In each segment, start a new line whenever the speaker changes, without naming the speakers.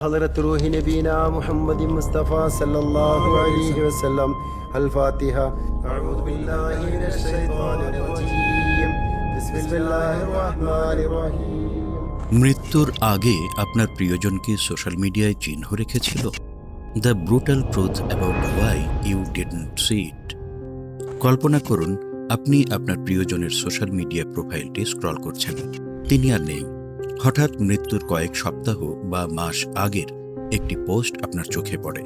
حضرة روح نبينا محمد مصطفى صلى الله عليه وسلم الفاتحة أعوذ بالله من الشيطان الرجيم بسم الله الرحمن الرحيم
মৃত্যুর আগে আপনার প্রিয়জনকে সোশ্যাল মিডিয়ায় চিহ্ন রেখেছিল the brutal truth about why you didn't see it কল্পনা করুন আপনি আপনার প্রিয়জনের সোশ্যাল মিডিয়া প্রোফাইলটি স্ক্রল করছেন তিনি আর নেই হঠাৎ মৃত্যুর কয়েক সপ্তাহ বা মাস আগের একটি পোস্ট আপনার চোখে পড়ে।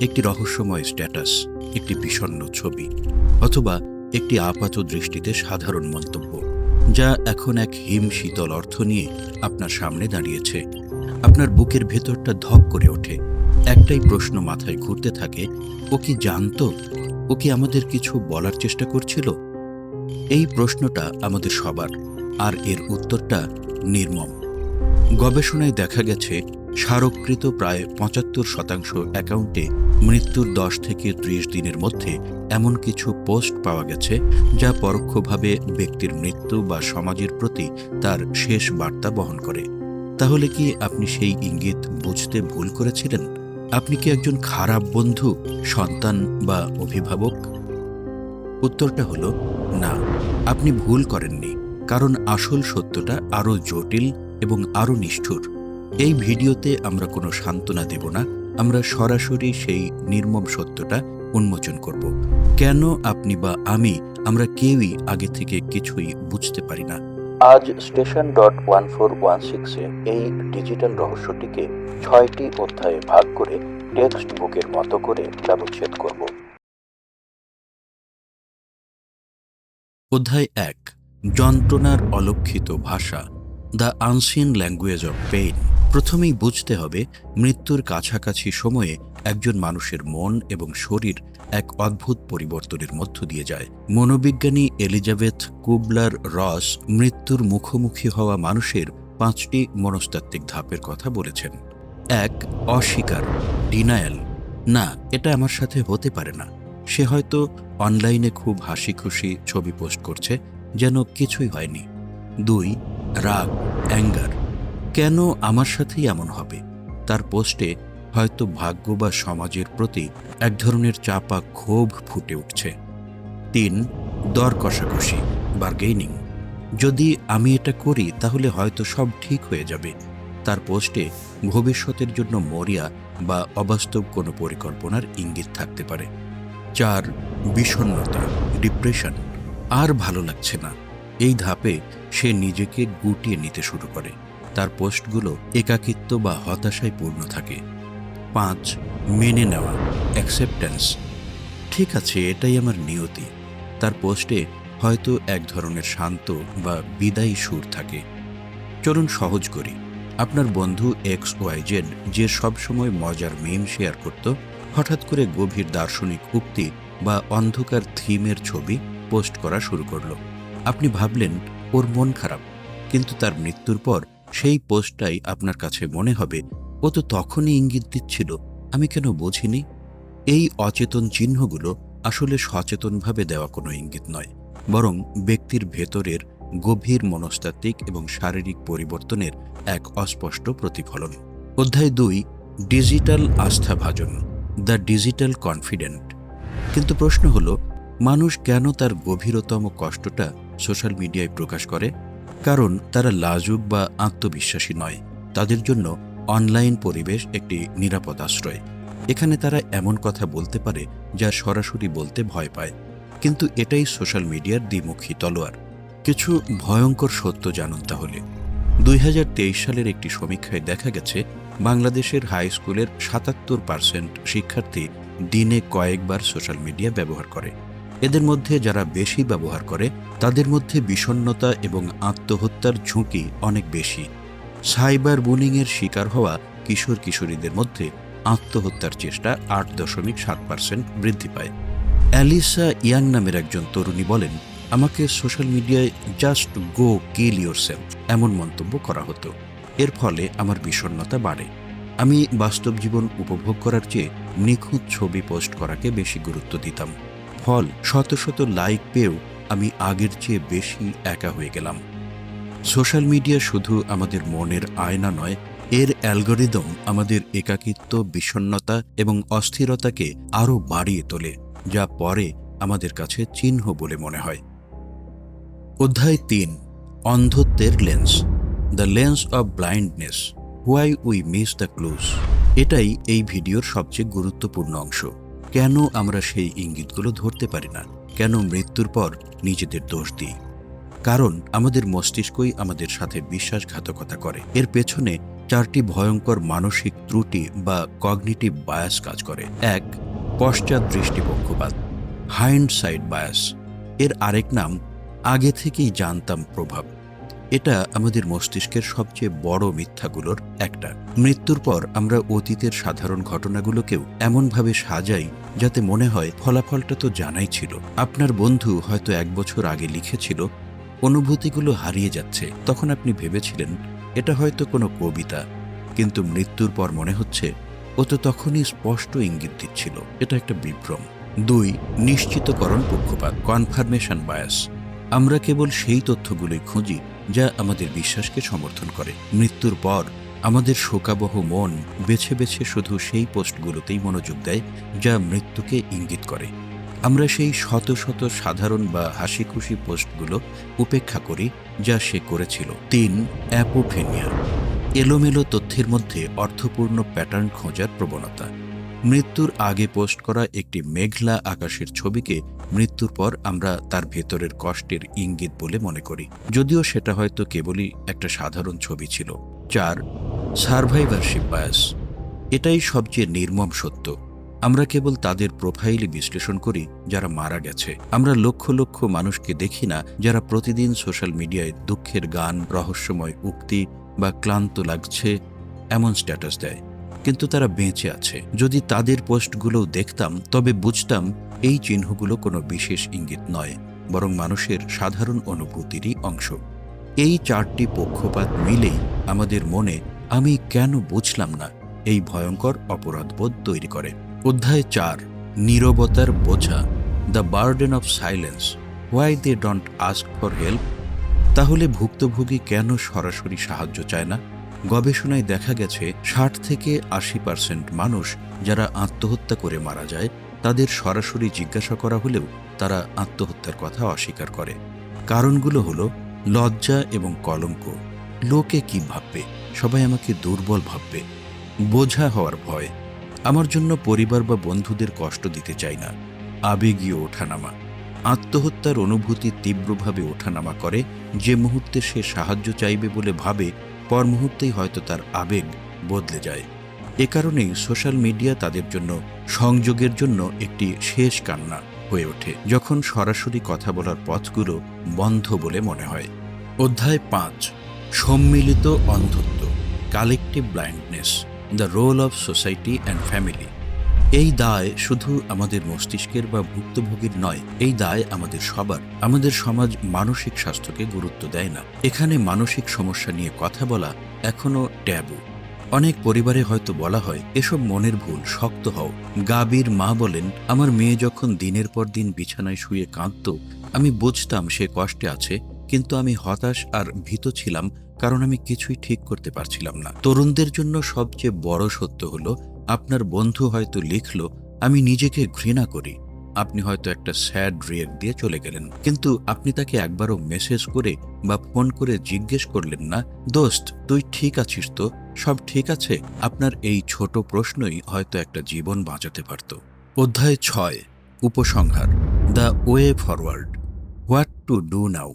একটি রহস্যময় স্ট্যাটাস, একটি বিষণ্ণ ছবি, অথবা একটি আপাত দৃষ্টিতে সাধারণ মন্তব্য, যা এখন এক হিম শীতল অর্থ নিয়ে আপনার সামনে দাঁড়িয়েছে। আপনার বুকের ভেতরটা ধক করে ওঠে। একটাই প্রশ্ন মাথায় ঘুরতে থাকে, ও কি জানতো? ও কি আমাদের কিছু বলার চেষ্টা করছিল? এই প্রশ্নটা আমাদের সবার, আর এর উত্তরটা নির্মম। গবেষণায় দেখা গেছে, স্মারককৃত প্রায় পঁচাত্তর শতাংশ অ্যাকাউন্টে মৃত্যুর দশ থেকে ত্রিশ দিনের মধ্যে এমন কিছু পোস্ট পাওয়া গেছে, যা পরোক্ষভাবে ব্যক্তির মৃত্যু বা সমাজের প্রতি তার শেষ বার্তা বহন করে। তাহলে কি আপনি সেই ইঙ্গিত বুঝতে ভুল করেছিলেন? আপনি কি একজন খারাপ বন্ধু, সন্তান বা অভিভাবক? উত্তরটা হলো, না, আপনি ভুল করেননি, কারণ আসল সত্যটা আরও জটিল এবং আরও নিষ্ঠুর। এই ভিডিওতে আমরা কোনো সান্ত্বনা দেব না আমরা সরাসরি সেই নির্মম সত্যটা উন্মোচন করব। কেন আপনি বা আমি আমরা কেউই আগে থেকে কিছুই বুঝতে পারি না। আজ station dot one four one সিক্সে এই ডিজিটাল রহস্যটিকে ছয়টি অধ্যায়ে ভাগ করে টেক্সট বুকের মতো করে ব্যবচ্ছেদ করব। অধ্যায় এক যন্ত্রণার অলক্ষিত ভাষা। The unseen language of pain প্রথমেই বুঝতে হবে, মৃত্যুর কাছাকাছি সময়ে একজন মানুষের মন এবং শরীর এক অদ্ভুত পরিবর্তনের মধ্য দিয়ে যায়। মনোবিজ্ঞানী এলিজাবেথ কুবলার রস মৃত্যুর মুখোমুখি হওয়া মানুষের পাঁচটি মনস্তাত্ত্বিক ধাপের কথা বলেছেন। এক, অস্বীকার ডিনায়াল না, এটা আমার সাথে হতে পারে না। সে হয়তো অনলাইনে খুব হাসি খুশি ছবি পোস্ট করছে, যেন কিছুই হয়নি। দুই রাগ, অ্যাঙ্গার, কেন আমার সাথেই এমন হবে? তার পোস্টে হয়তো ভাগ্য বা সমাজের প্রতি এক ধরনের চাপা ক্ষোভ ফুটে উঠছে। তিন, দর কষাকষি বার্গেনিং যদি আমি এটা করি, তাহলে হয়তো সব ঠিক হয়ে যাবে। তার পোস্টে ভবিষ্যতের জন্য মরিয়া বা অবাস্তব কোনো পরিকল্পনার ইঙ্গিত থাকতে পারে। চার, বিষণ্ণতা ডিপ্রেশন আর ভালো লাগছে না। এই ধাপে সে নিজেকে গুটিয়ে নিতে শুরু করে। তার পোস্টগুলো একাকিত্ব বা হতাশায় পূর্ণ থাকে। পাঁচ, মেনে নেওয়া অ্যাকসেপ্টেন্স ঠিক আছে, এটাই আমার নিয়তি। তার পোস্টে হয়তো এক ধরনের শান্ত বা বিদায়ী সুর থাকে। চলুন সহজ করি। আপনার বন্ধু এক্স ওয়াই জেড যে সবসময় মজার মিম শেয়ার করত, হঠাৎ করে গভীর দার্শনিক উক্তি বা অন্ধকার থিমের ছবি পোস্ট করা শুরু করল। আপনি ভাবলেন ওর মন খারাপ, কিন্তু তার মৃত্যুর পর সেই পোস্টটাই আপনার কাছে মনে হবে। ও তো তখনই ইঙ্গিত দিচ্ছিল, আমি কেন বুঝিনি? এই অচেতন চিহ্নগুলো আসলে সচেতনভাবে দেওয়া কোনো ইঙ্গিত নয়, বরং ব্যক্তির ভেতরের গভীর মনস্তাত্ত্বিক এবং শারীরিক পরিবর্তনের এক অস্পষ্ট প্রতিফলন। অধ্যায় দুই, ডিজিটাল আস্থাভাজন, দ্য ডিজিটাল কনফিডেন্ট। কিন্তু প্রশ্ন হলো, মানুষ কেন তার গভীরতম কষ্টটা সোশ্যাল মিডিয়ায় প্রকাশ করে, কারণ তারা লাজুক বা আত্মবিশ্বাসী নয়। তাদের জন্য অনলাইন পরিবেশ একটি নিরাপদ আশ্রয়। এখানে তারা এমন কথা বলতে পারে যা সরাসরি বলতে ভয় পায়। কিন্তু এটাই সোশ্যাল মিডিয়ার দ্বিমুখী তলোয়ার। কিছু ভয়ঙ্কর সত্য জানুন তাহলে। দুই হাজার তেইশ সালের একটি সমীক্ষায় দেখা গেছে, বাংলাদেশের হাই স্কুলের সাতাত্তর পার্সেন্ট শিক্ষার্থী দিনে কয়েকবার সোশ্যাল মিডিয়া ব্যবহার করে। এদের মধ্যে যারা বেশি ব্যবহার করে, তাদের মধ্যে বিষণ্ণতা এবং আত্মহত্যার ঝুঁকি অনেক বেশি। সাইবার বুলিংয়ের শিকার হওয়া কিশোর কিশোরীদের মধ্যে আত্মহত্যার চেষ্টা আট দশমিক সাত পার্সেন্ট বৃদ্ধি পায়। অ্যালিসা ইয়াং নামের একজন তরুণী বলেন, আমাকে সোশ্যাল মিডিয়ায় জাস্ট গো কিল ইউর এমন মন্তব্য করা হতো। এর ফলে আমার বিষণ্ণতা বাড়ে। আমি বাস্তব জীবন উপভোগ করার চেয়ে নিখুঁত ছবি পোস্ট করাকে বেশি গুরুত্ব দিতাম। ফল শত শত লাইক পেয়েও আমি আগের চেয়ে বেশি একা হয়ে গেলাম। সোশ্যাল মিডিয়া শুধু আমাদের মনের আয়না নয়, এর অ্যালগোরিদম আমাদের একাকিত্ব, বিষণ্ণতা এবং অস্থিরতাকে আরও বাড়িয়ে তোলে, যা পরে আমাদের কাছে চিহ্ন বলে মনে হয়। অধ্যায় তিন, অন্ধত্বের lens the lens of blindness why we miss the clues এটাই এই ভিডিওর সবচেয়ে গুরুত্বপূর্ণ অংশ। কেন আমরা সেই ইঙ্গিতগুলো ধরতে পারি না? কেন মৃত্যুর পর নিজেদের দোষ দিই? কারণ আমাদের মস্তিষ্কই আমাদের সাথে বিশ্বাসঘাতকতা করে। এর পেছনে চারটি ভয়ঙ্কর মানসিক ত্রুটি বা কগনিটিভ বায়াস কাজ করে। এক, পশ্চাৎ দৃষ্টিপক্ষপাত হাইন্ড সাইড বায়াস। এর আরেক নাম, আগে থেকেই জানতাম প্রভাব। এটা আমাদের মস্তিষ্কের সবচেয়ে বড় মিথ্যাগুলোর একটা। মৃত্যুর পর আমরা অতীতের সাধারণ ঘটনাগুলোকেও এমনভাবে সাজাই যাতে মনে হয় ফলাফলটা তো জানাই ছিল। আপনার বন্ধু হয়তো এক বছর আগে লিখেছিল, অনুভূতিগুলো হারিয়ে যাচ্ছে। তখন আপনি ভেবেছিলেন, এটা হয়তো কোনো কবিতা। কিন্তু মৃত্যুর পর মনে হচ্ছে, ও তো তখনই স্পষ্ট ইঙ্গিত দিচ্ছিল। এটা একটা বিভ্রম। দুই, নিশ্চিতকরণ পক্ষপাত কনফার্মেশন বায়াস আমরা কেবল সেই তথ্যগুলোই খুঁজি, যা আমাদের বিশ্বাসকে সমর্থন করে। মৃত্যুর পর আমাদের শোকাবহ মন বেছে বেছে শুধু সেই পোস্টগুলোতেই মনোযোগ দেয়, যা মৃত্যুকে ইঙ্গিত করে। আমরা সেই শত শত সাধারণ বা হাসি খুশি পোস্টগুলো উপেক্ষা করি, যা সে করেছিল। তিন, অ্যাপোফেনিয়া। এলোমেলো তথ্যের মধ্যে অর্থপূর্ণ প্যাটার্ন খোঁজার প্রবণতা। মৃত্যুর আগে পোস্ট করা একটি মেঘলা আকাশের ছবিকে মৃত্যুর পর আমরা তার ভেতরের কষ্টের ইঙ্গিত বলে মনে করি। যদিও সেটা হয়তো কেবলই একটা সাধারণ ছবি ছিল। চার সার্ভাইভারশিপ বায়াস। এটাই সবচেয়ে নির্মম সত্য। আমরা কেবল তাদের প্রোফাইলই বিশ্লেষণ করি, যারা মারা গেছে। আমরা লক্ষ লক্ষ মানুষকে দেখি না, যারা প্রতিদিন সোশ্যাল মিডিয়ায় দুঃখের গান, রহস্যময় উক্তি বা ক্লান্ত লাগছে এমন স্ট্যাটাস দেয়। কিন্তু তারা বেঁচে আছে। যদি তাদের পোস্টগুলোও দেখতাম, তবে বুঝতাম এই চিহ্নগুলো কোনো বিশেষ ইঙ্গিত নয়, বরং মানুষের সাধারণ অনুভূতিরই অংশ। এই চারটি পক্ষপাত মিলেই আমাদের মনে আমি কেন বুঝলাম না এই ভয়ঙ্কর অপরাধবোধ তৈরি করে। অধ্যায় চার, নীরবতার বোঝা, the burden of silence, why they don't ask for help? তাহলে ভুক্তভোগী কেন সরাসরি সাহায্য চায় না? গবেষণায় দেখা গেছে, ষাট থেকে আশি পার্সেন্ট মানুষ যারা আত্মহত্যা করে মারা যায়, তাদের সরাসরি জিজ্ঞাসা করা হলেও তারা আত্মহত্যার কথা অস্বীকার করে। কারণগুলো হলো, লজ্জা এবং কলঙ্ক। লোকে কি ভাববে? সবাই আমাকে দুর্বল ভাববে। বোঝা হওয়ার ভয়। আমার জন্য পরিবার বা বন্ধুদের কষ্ট দিতে চাই না। আবেগীয় ওঠানামা। আত্মহত্যার অনুভূতি তীব্রভাবে ওঠানামা করে। যে মুহূর্তে সে সাহায্য চাইবে বলে ভাবে, পর মুহূর্তেই হয়তো তার আবেগ বদলে যায়। এ কারণেই সোশ্যাল মিডিয়া তাদের জন্য সংযোগের জন্য একটি শেষ কান্না হয়ে ওঠে, যখন সরাসরি কথা বলার পথগুলো বন্ধ বলে মনে হয়। অধ্যায় পাঁচ। সম্মিলিত অন্ধত্ব collective blindness the role of society and family এই দায় শুধু আমাদের মস্তিষ্কের বা ভুক্তভোগীর নয়, এই দায় আমাদের সবার। আমাদের সমাজ মানসিক স্বাস্থ্যকে গুরুত্ব দেয় না। এখানে মানসিক সমস্যা নিয়ে কথা বলা এখনও ট্যাবু। অনেক পরিবারে হয়তো বলা হয়, এসব মনের ভুল, শক্ত হও। গাবির মা বলেন, আমার মেয়ে যখন দিনের পর দিন বিছানায় শুয়ে কাঁদত, আমি বুঝতাম সে কষ্টে আছে, কিন্তু আমি হতাশ আর ভীত ছিলাম কারণ আমি কিছুই ঠিক করতে পারছিলাম না। তরুণদের জন্য সবচেয়ে বড় সত্য হলো, আপনার বন্ধু হয়তো লিখল, আমি নিজেকে ঘৃণা করি। আপনি হয়তো একটা স্যাড রিয়েক্ট দিয়ে চলে গেলেন। কিন্তু আপনি তাকে একবারও মেসেজ করে বা ফোন করে জিজ্ঞেস করলেন না, দোস্ত, তুই ঠিক আছিস তো? সব ঠিক আছে? আপনার এই ছোট প্রশ্নই হয়তো একটা জীবন বাঁচাতে পারত। অধ্যায় ছয়, উপসংহার, the way forward, what to do now.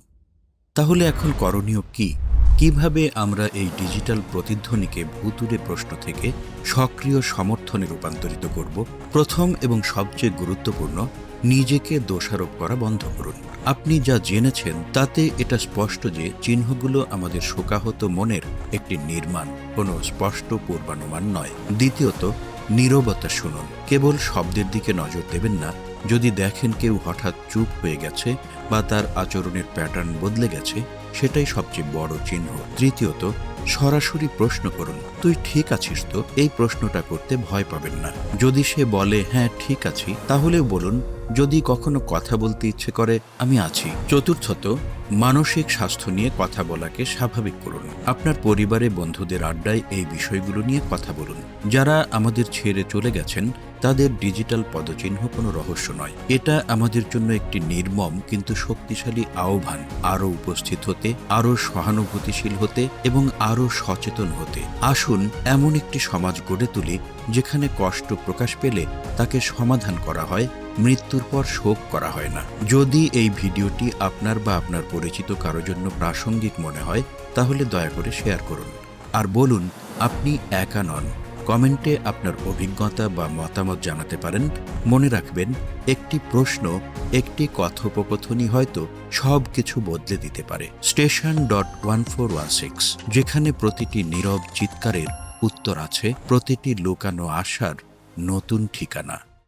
তাহলে এখন করণীয় কি? কীভাবে আমরা এই ডিজিটাল প্রতিধ্বনিকে ভুতুরে প্রশ্ন থেকে সক্রিয় সমর্থনে রূপান্তরিত করব? প্রথম এবং সবচেয়ে গুরুত্বপূর্ণ, নিজেকে দোষারোপ করা বন্ধ করুন। আপনি যা জেনেছেন, তাতে এটা স্পষ্ট যে চিহ্নগুলো আমাদের শোকাহত মনের একটি নির্মাণ, কোনো স্পষ্ট পূর্বানুমান নয়। দ্বিতীয়ত, নীরবতা শুনুন। কেবল শব্দের দিকে নজর দেবেন না। যদি দেখেন কেউ হঠাৎ চুপ হয়ে গেছে বা তার আচরণের প্যাটার্ন বদলে গেছে সেটাই সবচেয়ে বড় চিহ্ন। তৃতীয়ত সরাসরি প্রশ্ন করুন, তুই ঠিক আছিস তো? এই প্রশ্নটা করতে ভয় পাবেন না। যদি সে বলে হ্যাঁ ঠিক আছি, তাহলেও বলুন, যদি কখনো কথা বলতে ইচ্ছে করে, আমি আছি। চতুর্থত, মানসিক স্বাস্থ্য নিয়ে কথা বলাকে স্বাভাবিক করুন। আপনার পরিবারে বন্ধুদের আড্ডায় এই বিষয়গুলো নিয়ে কথা বলুন। যারা আমাদের ছেড়ে চলে গেছেন, তাদের ডিজিটাল পদচিহ্ন কোনো রহস্য নয়। এটা আমাদের জন্য একটি নির্মম কিন্তু শক্তিশালী আহ্বান। আরও উপস্থিত হতে, আরও সহানুভূতিশীল হতে এবং আরও সচেতন হতে। আসুন এমন একটি সমাজ গড়ে তুলি, যেখানে কষ্ট প্রকাশ পেলে তাকে সমাধান করা হয়, মৃত্যুর পর শোক করা হয় না। যদি এই ভিডিওটি আপনার বা আপনার পরিচিত কারও জন্য প্রাসঙ্গিক মনে হয়, তাহলে দয়া করে শেয়ার করুন। আর বলুন, আপনি একা নন। কমেন্টে আপনার অভিজ্ঞতা বা মতামত জানাতে পারেন। মনে রাখবেন, একটি প্রশ্ন, একটি কথোপকথনই হয়তো সব কিছু বদলে দিতে পারে। Station dot one four one six, যেখানে প্রতিটি নীরব চিৎকারের উত্তর আছে, প্রতিটি লুকানো আশার নতুন ঠিকানা।